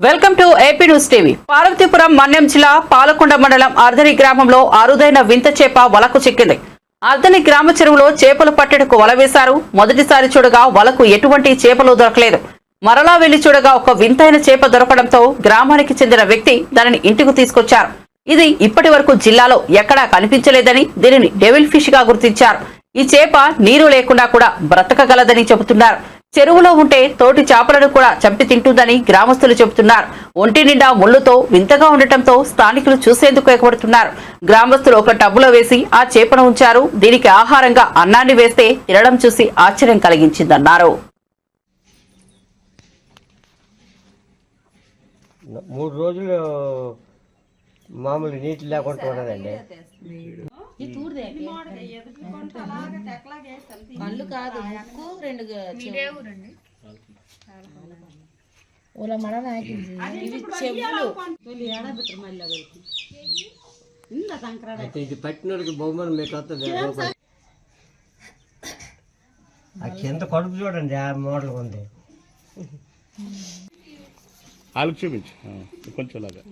Welcome to AP news TV. Parvathipuram Manyam జిల్లా పాలకొండ మండలం అర్ధని గ్రామంలో అరుదైన వింత చేప వలకు చిక్కింది. అర్ధని గ్రామ చెరువులో చేపలు పట్టెడకు వల వేశారు. మొదటిసారి చూడగా వలకు ఎటువంటి చేపలు దొరకలేదు. మరలా వెళ్ళి చూడగా ఒక వింతైన చేప దొరకడంతో గ్రామానికి చెందిన వ్యక్తి దానిని ఇంటికి తీసుకొచ్చారు. ఇది ఇప్పటి జిల్లాలో ఎక్కడా కనిపించలేదని దీనిని డెవిల్ ఫిష్గా గుర్తించారు. ఈ చేప నీరు లేకుండా కూడా బ్రతకగలదని చెబుతున్నారు. చెరువులో ఉంటే తోటి చేపలను కూడా చంపి తింటుందని గ్రామస్తులు చెబుతున్నారు. ఒంటి నిండా ముళ్ళుతో వింతగా ఉండటంతో స్థానికులు చూసేందుకు ఎగబడుతున్నారు గ్రామస్తులు ఒక టబ్బులో వేసి ఆ చేపను ఉంచారు. దీనికి ఆహారంగా అన్నాన్ని వేస్తే తినడం చూసి ఆశ్చర్యం కలిగించిందన్నారు. మూడు రోజులు మామూలు నీటి లేకుండా ఉండదండి కళ్ళు కాదు ముక్కు రెండు ఓలా మన నాకింది. ఇవి చెవులు. ఇది పట్టినోడికి బహుమానం మీకు వస్తుంది. ఆ కింద కడుపు చూడండి ఆ మోడల్ ఉంది. వాళ్ళకి చూపించు ఆ, కొంచెం లాగా